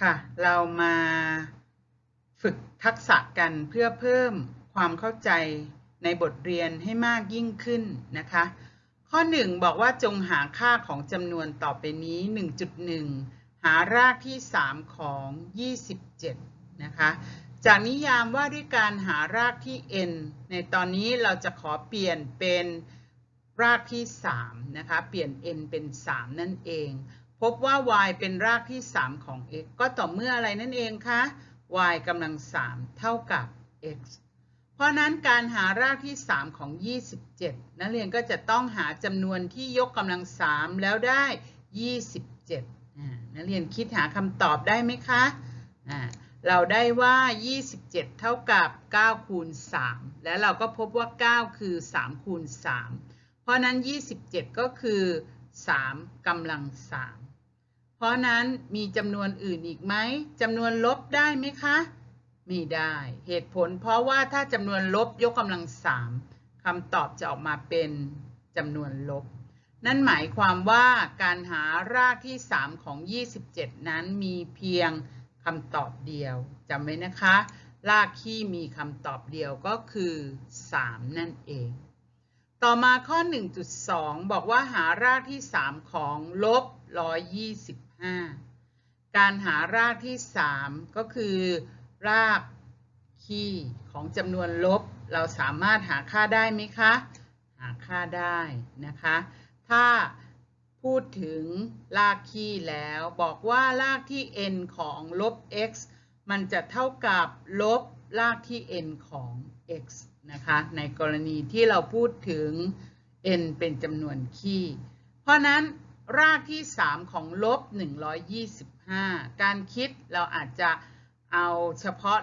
ค่ะ เรามาฝึกทักษะกันเพื่อเพิ่มความเข้าใจในบทเรียนให้มากยิ่งขึ้นนะคะ ข้อ 1 บอกว่าจงหาค่าของจำนวนต่อไปนี้ 1.1 หารากที่ 3 ของ 27 นะคะ จากนิยามว่าด้วยการหารากที่ n ในตอนนี้เราจะขอเปลี่ยนเป็นรากที่ 3 นะคะ เปลี่ยน n เป็น 3 นั่นเอง บว่า y เป็นรากที่ 3 ของ x ก็ต่อเมื่ออะไรนั่นเองคะ y กำลัง 3 เท่ากับ x เพราะนั้นการหารากที่ 3 ของ 27 นักเรียนก็จะต้องหาจำนวนที่ยกกำลัง 3 แล้วได้ 27 นักเรียนคิดหาคำตอบได้ไหมคะ เราได้ว่า 27 เท่ากับ 9 คูณ 3 และเราก็พบว่า 9 คือ 3 คูณ 3 เพราะนั้น 27 ก็คือ 3กำลัง 3 เพราะนั้นมีจำนวนอื่นอีกไหมจำนวนลบได้ไหมคะไม่ได้ เหตุผลเพราะว่าถ้าจำนวนลบยกกำลัง3คำตอบจะออกมาเป็นจำนวนลบ นั่นหมายความว่าการหารากที่ 3 ของ 27 นั้นมีเพียงคำตอบเดียวจำไว้นะคะ รากที่มีคำตอบเดียวก็คือ 3 นั่นเอง ต่อมาข้อ 1.2 บอกว่าหารากที่ 3 ของลบ125 การหารากที่ 3 ก็คือ รากคี่ของจำนวนลบ เราสามารถหาค่าได้ไหมคะ หาค่าได้นะคะ ถ้าพูดถึงรากคี่แล้วบอกว่ารากที่ n ของลบ x มันจะเท่ากับลบรากที่ n ของ x นะคะ ในกรณีที่เราพูดถึง n เป็นจำนวนคี่ เพราะนั้น รากที่ 3 ของลบ 125 การคิดเราอาจจะเอาเฉพาะ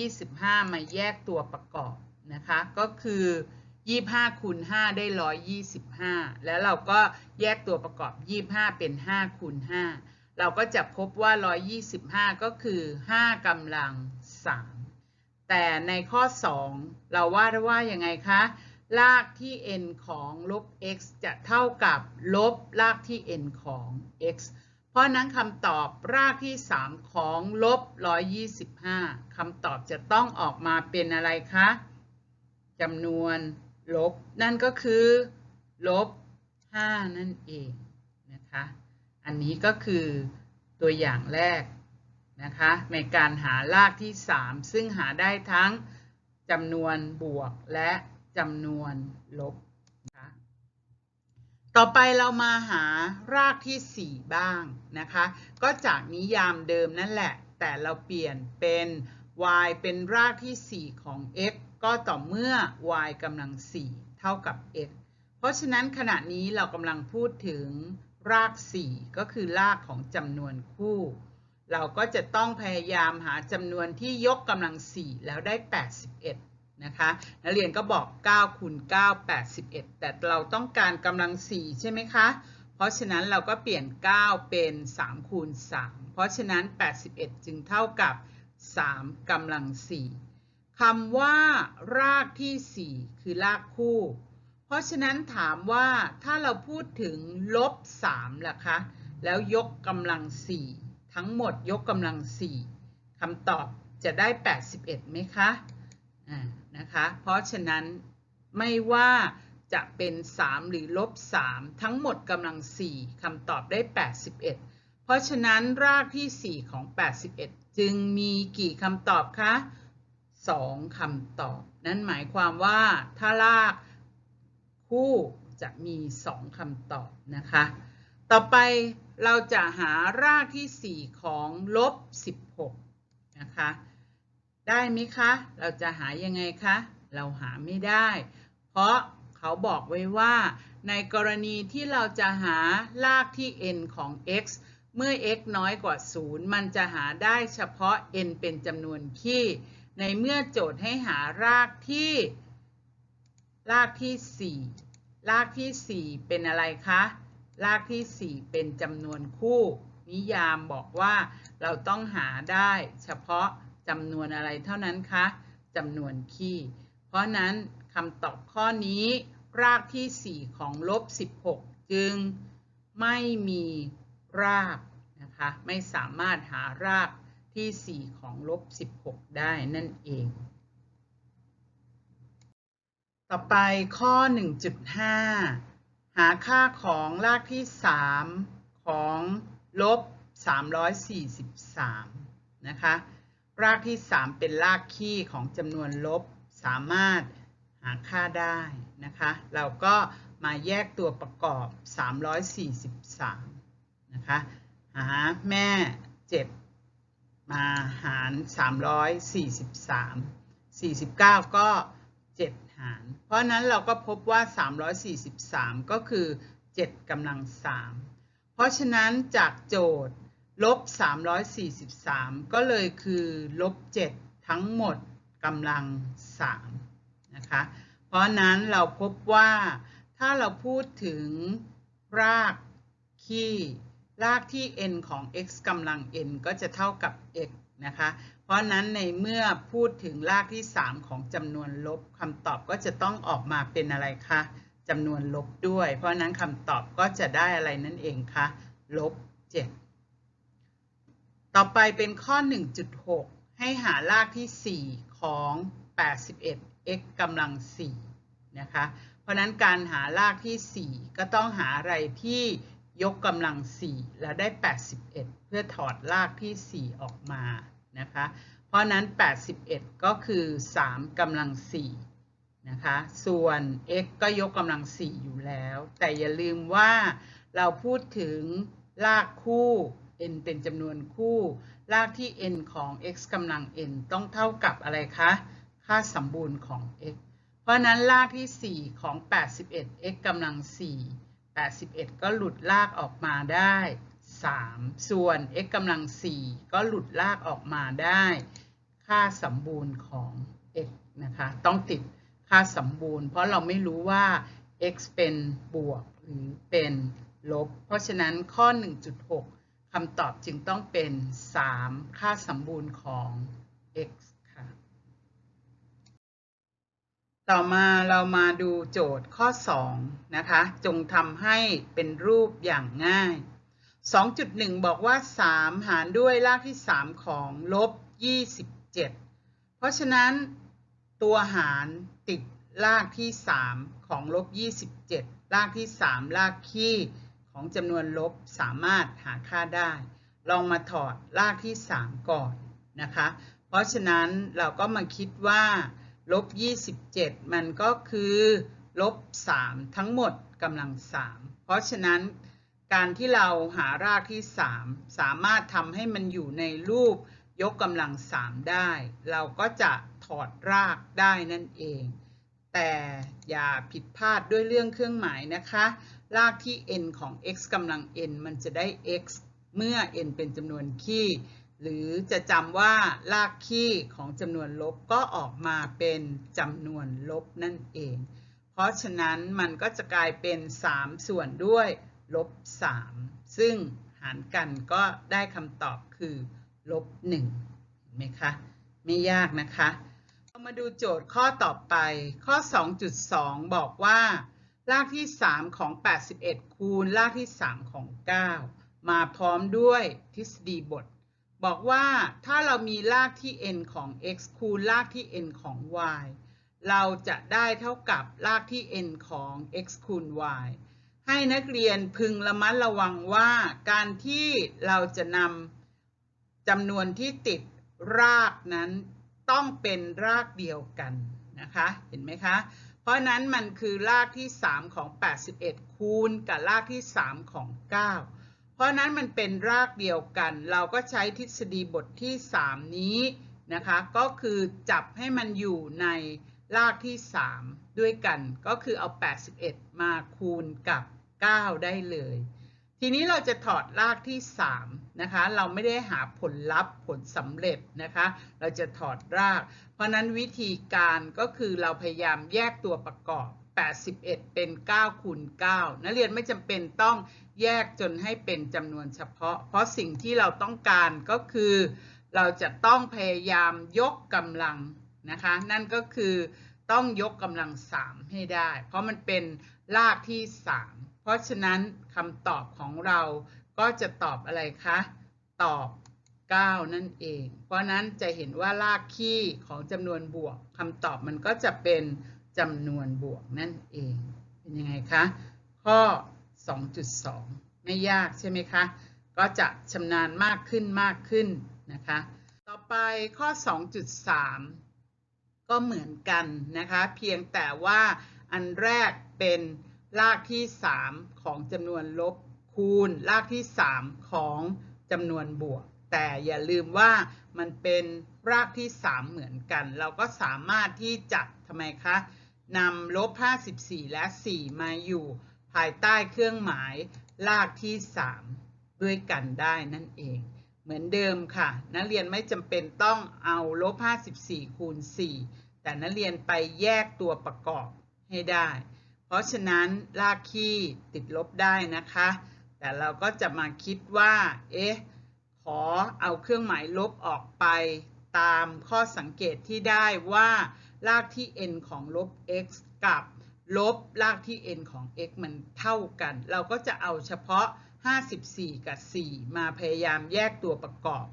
125 มาแยกตัวประกอบนะคะ ก็คือ 25คูณ5ได้ 125 แล้วเราก็แยกตัวประกอบ 25 เป็น 5คูณ5เราก็จะพบว่า 125 ก็คือ 5กำลัง 3 แต่ในข้อ 2 เราว่าได้ว่ายังไงคะ รากที่ n ของลบ x จะเท่ากับลบรากที่ n ของ x เพราะนั้นคำตอบรากที่ 3 ของลบ 125คำตอบจะต้องออกมาเป็นอะไรคะจำนวนลบ นั่นก็คือ ลบ 5 นั่นเองนะคะ อันนี้ก็คือตัวอย่างแรกนะคะในการหารากที่ 3 ซึ่งหาได้ทั้งจำนวนบวกและ จำนวนลบนะคะต่อไปเรามาหารากที่ 4 บ้างนะคะ ก็จากนิยามเดิมนั่นแหละ แต่เราเปลี่ยนเป็น y เป็นรากที่ 4 ของ x ก็ต่อเมื่อ y กำลัง 4 เท่ากับ x เพราะฉะนั้นขณะนี้เรากำลังพูดถึงราก 4 ก็คือรากของจำนวนคู่ เราก็จะต้องพยายามหาจำนวนที่ยกกำลัง 4 แล้วได้ 81 นะคะนักเรียนก็บอก9คูณ9 81 แต่เราต้องการกำลัง 4 ใช่ไหมคะ เพราะฉะนั้นเราก็เปลี่ยน 9 เป็น 3 คูณ 3 เพราะฉะนั้น 81 จึงเท่ากับ 3กำลัง 4คำว่ารากที่ 4 คือรากคู่ เพราะฉะนั้นถามว่าถ้าเราพูดถึงลบ3ล่ะคะ แล้วยกกำลัง 4 ทั้งหมดยกกำลัง 4คำตอบจะได้ 81ไหมคะ นะคะ เพราะฉะนั้นไม่ว่าจะเป็น 3 หรือลบ 3 ทั้งหมดกำลัง 4คำตอบได้ 81 เพราะฉะนั้นรากที่ 4 ของ 81 จึงมีกี่คำตอบคะ 2คำตอบ นั่นหมายความว่าถ้ารากคู่จะมี 2คำตอบนะคะ ต่อไปเราจะหารากที่ 4 ของลบ 16 นะคะ ได้ไหมคะ เราจะหายังไงคะ เราหาไม่ได้ เพราะเขาบอกไว้ว่า ในกรณีที่เราจะหารากที่ n ของ x เมื่อ x น้อยกว่า 0 มันจะหาได้เฉพาะ n เป็นจำนวนคี่ ในเมื่อโจทย์ให้หารากที่ รากที่ 4 รากที่ 4 เป็นอะไรคะ รากที่ 4 เป็นจำนวนคู่ นิยามบอกว่าเราต้องหาได้เฉพาะ จำนวนอะไรเท่านั้นคะจำนวนคี่เพราะนั้นคำตอบข้อนี้ รากที่ 4 ของลบ 16 จึงไม่มีรากนะคะนะคะไม่สามารถหารากที่ 4 ของลบ 16 ได้นั่นเอง ต่อไปข้อ 1.5 หาค่าของรากที่ 3 ของลบ 343 นะคะ รากที่ 3 เป็นรากคี่ของจำนวนลบสามารถหาค่าได้นะคะ เราก็มาแยกตัวประกอบ 343 นะคะ หาแม่ 7 มาหาร 343 49 ก็ 7 หาร เพราะนั้นเราก็พบว่า 343 ก็คือ 7กำลัง 3 เพราะฉะนั้นจากโจทย์ ลบ 343 ก็เลยคือลบ 7 ทั้งหมดกำลัง 3 นะคะ เพราะนั้นเราพบว่าถ้าเราพูดถึงรากคี่รากที่ n ของ x กำลัง n ก็จะเท่ากับ x นะคะ เพราะนั้นในเมื่อพูดถึงรากที่ 3 ของจำนวนลบคำตอบก็จะต้องออกมาเป็นอะไรคะจำนวนลบด้วย เพราะนั้นคำตอบก็จะได้อะไรนั่นเองคะลบ 7 ต่อไปเป็นข้อ 1.6 ให้หารากที่ 4 ของ 81 x กำลัง 4 นะคะ เพราะนั้นการหารากที่ 4 ก็ต้องหาอะไรที่ยกกำลัง 4 แล้วได้ 81 เพื่อถอดรากที่ 4 ออกมานะคะ เพราะนั้น 81 ก็คือ 3กำลัง 4 นะคะ ส่วน x ก็ยกกำลัง 4 อยู่แล้ว แต่อย่าลืมว่าเราพูดถึงรากคู่ n เป็นจำนวนคู่ รากที่ n ของ x กำลัง n ต้องเท่ากับอะไรคะ ค่าสมบูรณ์ของ x เพราะนั้นรากที่ 4 ของ 81 x กำลัง 4 81 ก็หลุดลากออกมาได้ 3 ส่วน x กำลัง 4 ก็หลุดลากออกมาได้ ค่าสมบูรณ์ของ x นะคะ ต้องติดค่าสมบูรณ์ เพราะเราไม่รู้ว่า x เป็นบวกหรือเป็นลบ เพราะฉะนั้นข้อ 1.6 คำตอบจึงต้องเป็น 3 ค่าสมบูรณ์ของ x ค่ะ ต่อมาเรามาดูโจทย์ข้อ 2 นะคะ จงทำให้เป็นรูปอย่างง่าย 2.1 บอกว่า 3 หารด้วยรากที่ 3 ของลบ 27 เพราะฉะนั้นตัวหารติดรากที่ 3 ของลบ 27 รากที่ 3 รากคี่ ของจำนวนลบสามารถหาค่าได้ ลองมาถอดรากที่ 3 ก่อนนะคะ เพราะฉะนั้นเราก็มาคิดว่าลบ 27 มันก็คือลบ 3 ทั้งหมดกำลัง 3 เพราะฉะนั้นการที่เราหารากที่ 3 สามารถทำให้มันอยู่ในรูปยกกำลัง 3 ได้ เราก็จะถอดรากได้นั่นเอง แต่อย่าผิดพลาดด้วยเรื่องเครื่องหมายนะคะ รากที่ n ของ x กำลัง n มันจะได้ x เมื่อ n เป็นจำนวนคี่ หรือจะจำว่ารากคี่ของจำนวนลบก็ออกมาเป็นจำนวนลบนั่นเอง เพราะฉะนั้นมันก็จะกลายเป็น 3 ส่วนด้วยลบ 3 ซึ่งหารกันก็ได้คำตอบคือลบ1เห็นไหมคะ ไม่ยากนะคะ เรามาดูโจทย์ข้อต่อไป ข้อ 2.2 บอกว่า รากที่ 3 ของ 81 คูณรากที่ 3 ของ 9 มาพร้อมด้วยทฤษฎีบท บอกว่าถ้าเรามีรากที่ n ของ x คูณรากที่ n ของ y เราจะได้เท่ากับรากที่ n ของ x คูณ y ให้นักเรียนพึงระมัดระวังว่าการที่เราจะนำจำนวนที่ติดรากนั้นต้องเป็นรากเดียวกันนะคะ เห็นไหมคะ เพราะนั้นมันคือรากที่ 3 ของ 81 คูณกับรากที่ 3 ของ 9 เพราะนั้นมันเป็นรากเดียวกัน เราก็ใช้ทฤษฎีบทที่ 3 นี้นะคะ ก็คือจับให้มันอยู่ในรากที่ 3 ด้วยกัน ก็คือเอา 81 มาคูณกับ 9 ได้เลย ทีนี้เราจะถอดรากที่ 3 นะคะ เราไม่ได้หาผลลัพธ์ผลสำเร็จนะคะ เราจะถอดราก เพราะนั้นวิธีการก็คือเราพยายามแยกตัวประกอบ 81 เป็น9คูณ9นักเรียนไม่จำเป็นต้องแยกจนให้เป็นจำนวนเฉพาะ เพราะสิ่งที่เราต้องการก็คือ เราจะต้องพยายามยกกำลังนะคะ นั่นก็คือต้องยกกำลัง 3 ให้ได้ เพราะมันเป็นรากที่ 3 เพราะฉะนั้นคำตอบของเราก็จะตอบอะไรคะ ตอบ 9 นั่นเอง เพราะนั้นจะเห็นว่ารากคี่ของจำนวนบวกคำตอบมันก็จะเป็นจำนวนบวกนั่นเอง เป็นยังไงคะ ข้อ 2.2 ไม่ยากใช่ไหมคะ ก็จะชำนาญมากขึ้นมากขึ้นนะคะ ต่อไปข้อ 2.3 ก็เหมือนกันนะคะ เพียงแต่ว่าอันแรกเป็น รากที่ 3 ของจำนวนลบคูณรากที่ 3 ของจำนวนบวก แต่อย่าลืมว่ามันเป็นรากที่ 3 เหมือนกัน เราก็สามารถที่จะทำไมคะนำลบ 54 และ 4 มาอยู่ ภายใต้เครื่องหมายรากที่ 3 ด้วยกันได้นั่นเอง เหมือนเดิมค่ะ นักเรียนไม่จำเป็นต้องเอาลบ 54 คูณ 4 แต่นักเรียนไปแยกตัวประกอบให้ได้ เพราะฉะนั้นรากคี่ติดลบได้นะคะ แต่เราก็จะมาคิดว่า เอ๊ะ ขอเอาเครื่องหมายลบออกไปตามข้อสังเกตที่ได้ว่า รากที่ n ของลบ x กับลบรากที่ n ของ x มันเท่ากัน เราก็จะเอาเฉพาะ 54 กับ 4 มาพยายามแยกตัวประกอบ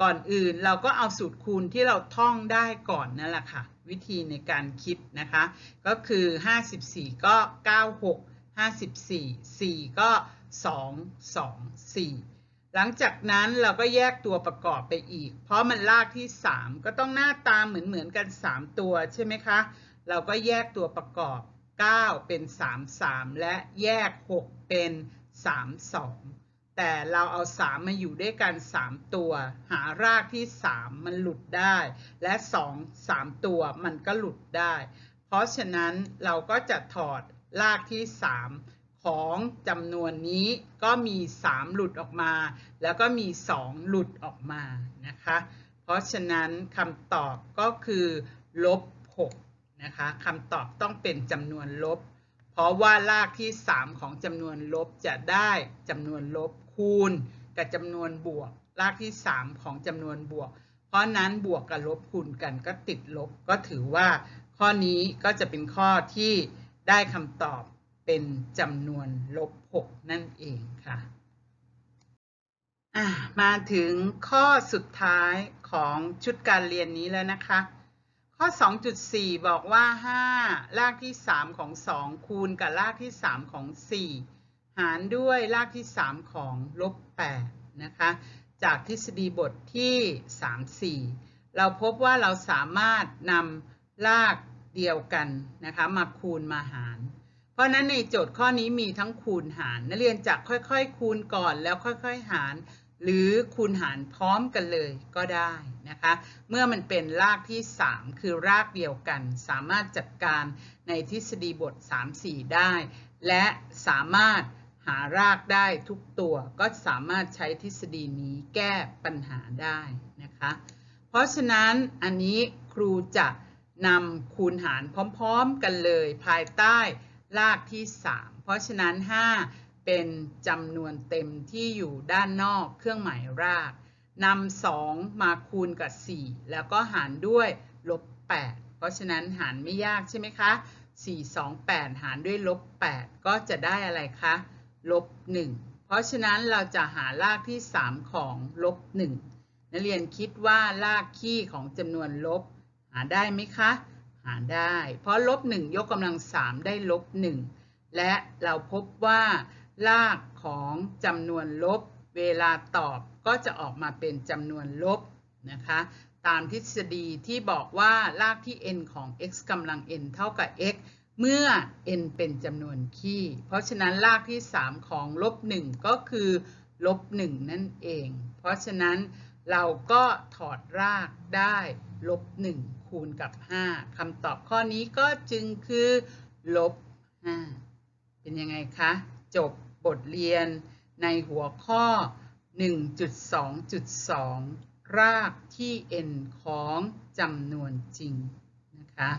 ก่อนอื่นเราก็เอาสูตรคูณที่เราท่องได้ก่อนนั่นแหละค่ะ วิธีในการคิดนะคะ ก็คือ 54 ก็ 96 54 4 ก็ 2 2 4 หลังจากนั้นเราก็แยกตัวประกอบไปอีก เพราะมันลากที่ 3 ก็ต้องหน้าตาเหมือนเหมือนกัน 3 ตัวใช่ไหมคะ เราก็แยกตัวประกอบ 9 เป็น 3 3 และแยก 6 เป็น 3 2 แต่เราเอา 3 มาอยู่ด้วยกัน 3 ตัว หารากที่ 3 มันหลุดได้ และ 2 3 ตัวมันก็หลุดได้ เพราะฉะนั้นเราก็จะถอดรากที่ 3 ของจำนวนนี้ก็มี 3 หลุดออกมา แล้วก็มี 2 หลุดออกมานะคะ เพราะฉะนั้นคำตอบก็คือลบ6นะคะคำตอบต้องเป็นจำนวนลบเพราะว่ารากที่ 3 ของจำนวนลบจะได้จำนวนลบ คูณกับจำนวนบวก รากที่ 3 ของจำนวนบวก เพราะนั้นบวกกับลบคูณกันก็ติดลบ ก็ถือว่าข้อนี้ก็จะเป็นข้อที่ได้คำตอบเป็นจำนวนลบ 6 นั่นเองค่ะมาถึงข้อสุดท้ายของชุดการเรียนนี้แล้วนะคะ ข้อ 2.4 บอกว่า 5 รากที่ 3 ของ 2 คูณกับรากที่ 3 ของ 4 หารด้วยรากที่ 3 ของลบ8นะคะจากทฤษฎีบทที่ 3-4 เราพบว่าเราสามารถนำรากเดียวกันนะคะมาคูณมาหาร เพราะนั้นในโจทย์ข้อนี้มีทั้งคูณหาร นักเรียนจะค่อยๆ คูณก่อนแล้วค่อยๆหาร หรือคูณหารพร้อมกันเลยก็ได้นะคะ เมื่อมันเป็นรากที่ 3 คือรากเดียวกัน สามารถจัดการในทฤษฎีบท 3-4 ได้ และสามารถ หารากได้ทุกตัวก็สามารถใช้ทฤษฎีนี้แก้ปัญหาได้นะคะ เพราะฉะนั้นอันนี้ครูจะนำคูณหารพร้อม ๆ กันเลยภายใต้รากที่ 3 เพราะฉะนั้น 5 เป็นจำนวนเต็มที่อยู่ด้านนอกเครื่องหมายรากนำ2มาคูณกับ 4 แล้วก็หารด้วยลบ 8 เพราะฉะนั้นหารไม่ยากใช่ไหมคะ 4 2 8 หารด้วยลบ 8 ก็จะได้อะไรคะ ลบ1เพราะฉะนั้นเราจะหารากที่ 3 ของลบ1นักเรียนคิดว่ารากคี่ของจำนวนลบ หาได้ไหมคะ หาได้ เพราะลบ1ยกกำลัง 3 ได้ลบ1และเราพบว่า รากของจำนวนลบ เวลาตอบก็จะออกมาเป็นจำนวนลบนะคะตามทฤษฎีที่บอกว่ารากที่ n ของ x กำลัง n เท่ากับ x เมื่อ n เป็นจำนวนคี่ เพราะฉะนั้นรากที่ 3 ของลบ1ก็คือลบ1นั่นเอง เพราะฉะนั้นเราก็ถอดรากได้ลบ1คูณกับ 5คำตอบข้อนี้ก็จึงคือลบ5เป็นยังไงคะ จบบทเรียนในหัวข้อ 1.2.2 รากที่ n ของจำนวนจริงนะคะ